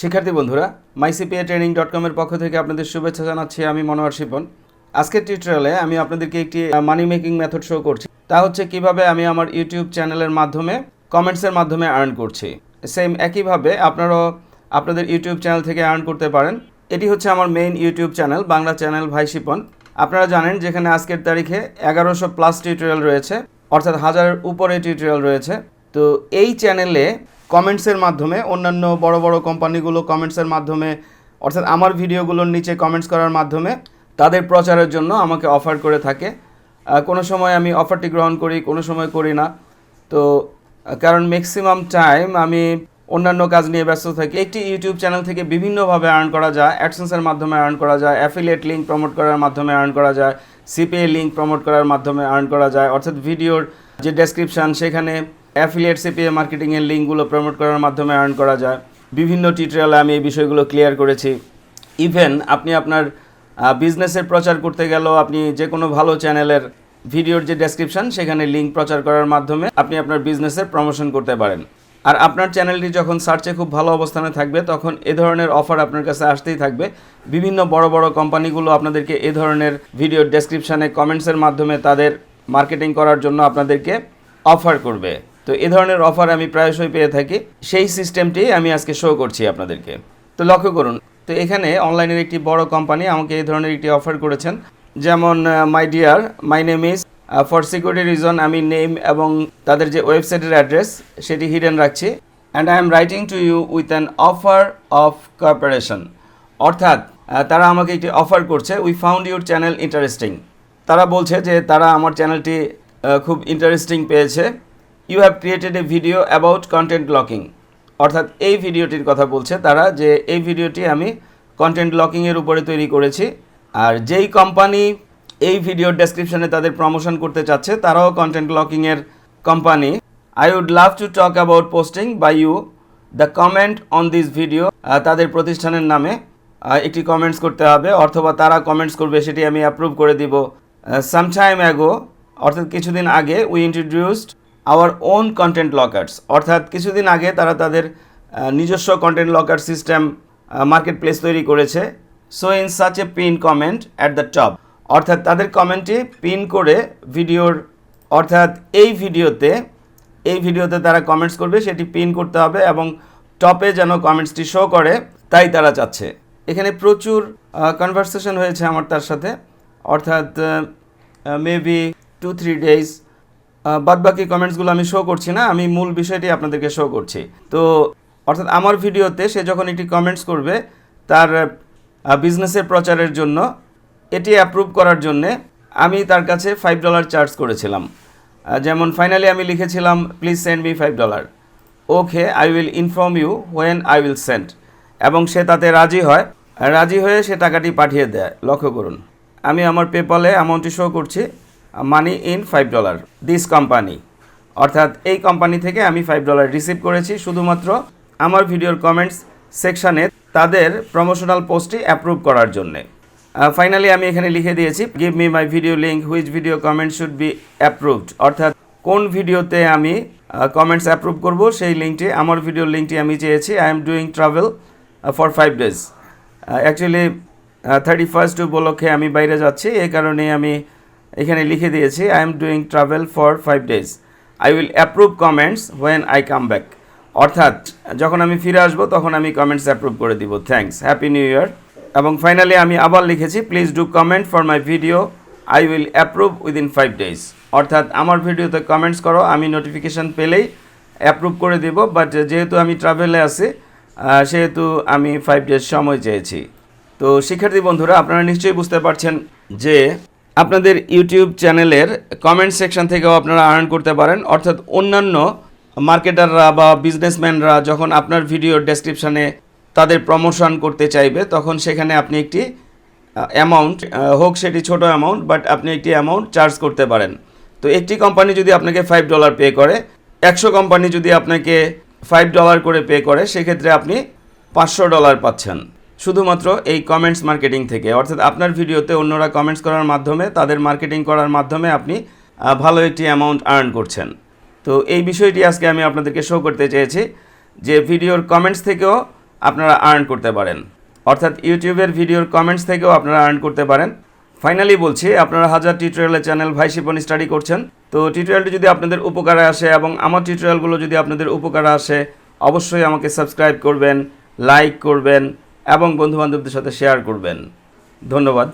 শিক্ষার্থী বন্ধুরা মাইসিপিএ training dot কমের পক্ষ থেকে আপনাদের শুভেচ্ছা জানাচ্ছি আমি মনোয়ার শিপন। আজকের টিউটোরিয়ালে আমি আপনাদেরকে একটি মানি মেকিং মেথড শো করছি। তা হচ্ছে কীভাবে আমি আমার ইউটিউব চ্যানেলের মাধ্যমে কমেন্টসের মাধ্যমে আর্ন করছি। সেম একইভাবে আপনারাও আপনাদের ইউটিউব চ্যানেল থেকে আর্ন করতে পারেন। এটি হচ্ছে আমার main YouTube channel Bangla channel ভাই শিপন। আপনারা জানেন যেখানে আজকের তারিখে এগারোশো প্লাস টিউটোরিয়াল রয়েছে, অর্থাৎ হাজারের উপরে টিউটোরিয়াল রয়েছে। তো এই চ্যানেলে কমেন্টসের মাধ্যমে, অন্যান্য বড় বড় কোম্পানিগুলো কমেন্টসের মাধ্যমে, অর্থাৎ আমার ভিডিওগুলোর নিচে কমেন্টস করার মাধ্যমে, তাদের প্রচারের জন্য আমাকে অফার করে থাকে। কোনো সময় আমি অফারটি গ্রহণ করি, কোনো সময় করি না। তো, কারণ ম্যাক্সিমাম টাইম আমি অন্যান্য কাজ নিয়ে ব্যস্ত থাকি। একটি ইউটিউব চ্যানেল থেকে বিভিন্নভাবে আর্ন করা যায়। অ্যাডসেন্সের মাধ্যমে আর্ন করা যায়। অ্যাফিলিয়েট লিঙ্ক প্রমোট করার মাধ্যমে আর্ন করা যায়। সিপিএ লিঙ্ক প্রমোট করার মাধ্যমে আর্ন করা যায়। অর্থাৎ ভিডিওর যে ডেসক্রিপশান সেখানে অ্যাফিলিয়েট সিপিএ মার্কেটিংয়ের লিঙ্কগুলো প্রমোট করার মাধ্যমে আর্ন করা যায়। বিভিন্ন টিউটোরিয়ালে আমি এই বিষয়গুলো ক্লিয়ার করেছি। ইভেন আপনি আপনার বিজনেসের প্রচার করতে গেলেও আপনি যে কোনো ভালো চ্যানেলের ভিডিওর যে ডেসক্রিপশন সেখানে লিঙ্ক প্রচার করার মাধ্যমে আপনি আপনার বিজনেসের প্রমোশন করতে পারেন। আর আপনার চ্যানেলটি যখন সার্চে খুব ভালো অবস্থানে থাকবে, তখন এ ধরনের অফার আপনার কাছে আসতেই থাকবে। বিভিন্ন বড় বড় কোম্পানিগুলো আপনাদেরকে এ ধরনের ভিডিওর ডেসক্রিপশানে কমেন্টসের মাধ্যমে তাদের মার্কেটিং করার জন্য আপনাদেরকে অফার করবে। তো এ ধরনের অফার আমি প্রায়শই পেয়ে থাকি। সেই সিস্টেমটি আমি আজকে শো করছি আপনাদেরকে। তো লক্ষ্য করুন, তো এখানে অনলাইনের একটি বড় কোম্পানি আমাকে এই ধরনের একটি অফার করেছেন। যেমন my dear my name is for security reason আমি নেম এবং তাদের যে ওয়েবসাইটের অ্যাড্রেস সেটি হিডেন রাখছি। And I am writing to you with an offer of corporation অর্থাৎ তারা আমাকে একটি অফার করছে we found your channel interesting তারা বলছে যে তারা আমার চ্যানেলটি খুব ইন্টারেস্টিং পেয়েছে। You have created a video about content locking অর্থাৎ এই ভিডিওটির কথা বলছে তারা যে এই ভিডিওটি আমি কন্টেন্ট লকিংয়ের উপরে তৈরি করেছি। আর যেই কোম্পানি এই ভিডিওর ডেসক্রিপশনে তাদের প্রমোশন করতে চাচ্ছে, তারাও content লকিংয়ের company I would love to talk about posting by you the comment on this video তাদের প্রতিষ্ঠানের নামে। একটি কমেন্টস করতে হবে, অথবা তারা কমেন্টস করবে, সেটি আমি অ্যাপ্রুভ করে দিব। সামটাইম অ্যাগো অর্থাৎ কিছুদিন আগে we introduced our own content lockers অর্থাৎ কিছুদিন আগে তারা তাদের নিজস্ব content locker system market place তৈরি করেছে। So in such a pin comment at the top অর্থাৎ তাদের কমেন্টটি পিন করে ভিডিওর অর্থাৎ এই ভিডিওতে এই ভিডিওতে তারা কমেন্টস করবে, সেটি পিন করতে হবে এবং টপে যেন কমেন্টসটি শো করে, তাই তারা চাচ্ছে। এখানে প্রচুর কনভারসেশন হয়েছে আমার তার সাথে। অর্থাৎ মেবি টু থ্রি ডেজ বাদ বাকি কমেন্টসগুলো আমি শো করছি না, আমি মূল বিষয়টি আপনাদেরকে শো করছি। তো, অর্থাৎ আমার ভিডিওতে সে যখন একটি কমেন্টস করবে, তার বিজনেসের প্রচারের জন্য, এটি অ্যাপ্রুভ করার জন্যে আমি তার কাছে ফাইভ ডলার চার্জ করেছিলাম। যেমন ফাইনালি আমি লিখেছিলাম please send me five dollar okay I will inform you when I will send এবং সে তাতে রাজি হয়। রাজি হয়ে সে টাকাটি পাঠিয়ে দেয়। লক্ষ্য করুন, আমি আমার পেপালে অ্যামাউন্টটি শো করছি। Money in five dollar this company অর্থাৎ এই কোম্পানি থেকে আমি ফাইভ ডলার রিসিভ করেছি, শুধুমাত্র আমার ভিডিওর কমেন্টস সেকশানে তাদের প্রমোশনাল পোস্টটি অ্যাপ্রুভ করার জন্যে। ফাইনালি আমি এখানে লিখে দিয়েছি give me my video link which video comment should be approved অর্থাৎ কোন ভিডিওতে আমি কমেন্টস অ্যাপ্রুভ করব, সেই লিঙ্কটি আমার ভিডিওর লিঙ্কটি আমি চেয়েছি I am doing travel for five days actually thirty first উপলক্ষে আমি বাইরে যাচ্ছি, এই কারণে আমি এখানে লিখে দিয়েছি I am doing travel for five days I will approve comments when I come back অর্থাৎ, যখন আমি ফিরে আসব, তখন আমি কমেন্টস অ্যাপ্রুভ করে দিব। থ্যাঙ্কস হ্যাপি নিউ ইয়ার এবং ফাইনালি আমি আবার লিখেছি please do comment for my video I will approve within five days অর্থাৎ, আমার ভিডিওতে কমেন্টস করো, আমি নোটিফিকেশান পেলেই অ্যাপ্রুভ করে দিব। বাট যেহেতু আমি ট্রাভেলে আছি সেহেতু আমি ফাইভ ডেজ সময় চেয়েছি। তো শিক্ষার্থী বন্ধুরা, আপনারা নিশ্চয়ই বুঝতে পারছেন যে আপনাদের ইউটিউব চ্যানেলের কমেন্ট সেকশন থেকেও আপনারা আর্ন করতে পারেন। অর্থাৎ অন্যান্য মার্কেটাররা বা বিজনেসম্যানরা যখন আপনার ভিডিওর ডেসক্রিপশানে তাদের প্রমোশন করতে চাইবে, তখন সেখানে আপনি একটি অ্যামাউন্ট হোক সেটি ছোট অ্যামাউন্ট বাট আপনি একটি অ্যামাউন্ট চার্জ করতে পারেন। তো একটি কোম্পানি যদি আপনাকে ফাইভ ডলার পে করে, একশো কোম্পানি যদি আপনাকে ফাইভ ডলার করে পে করে, সেক্ষেত্রে আপনি পাঁচশো ডলার পাচ্ছেন। শুধুমাত্র এই কমেন্টস মার্কেটিং থেকে। অর্থাৎ আপনার ভিডিওতে অন্যরা কমেন্টস করার মাধ্যমে, তাদের মার্কেটিং করার মাধ্যমে আপনি ভালো একটি অ্যামাউন্ট আর্ন করছেন। তো এই বিষয়টি আজকে আমি আপনাদেরকে শো করতে চেয়েছি যে ভিডিওর কমেন্টস থেকেও আপনারা আর্ন করতে পারেন। অর্থাৎ ইউটিউবের ভিডিওর কমেন্টস থেকেও আপনারা আর্ন করতে পারেন। ফাইনালি বলছি, আপনারা হাজার টিউটোরিয়ালের চ্যানেল ভাই শিপন স্টাডি করছেন। তো টিউটোরিয়ালটি যদি আপনাদের উপকারে আসে এবং আমার টিউটোরিয়ালগুলো যদি আপনাদের উপকারে আসে, অবশ্যই আমাকে সাবস্ক্রাইব করবেন লাইক করবেন এবং বন্ধুবান্ধবদের সাথে শেয়ার করবেন। ধন্যবাদ।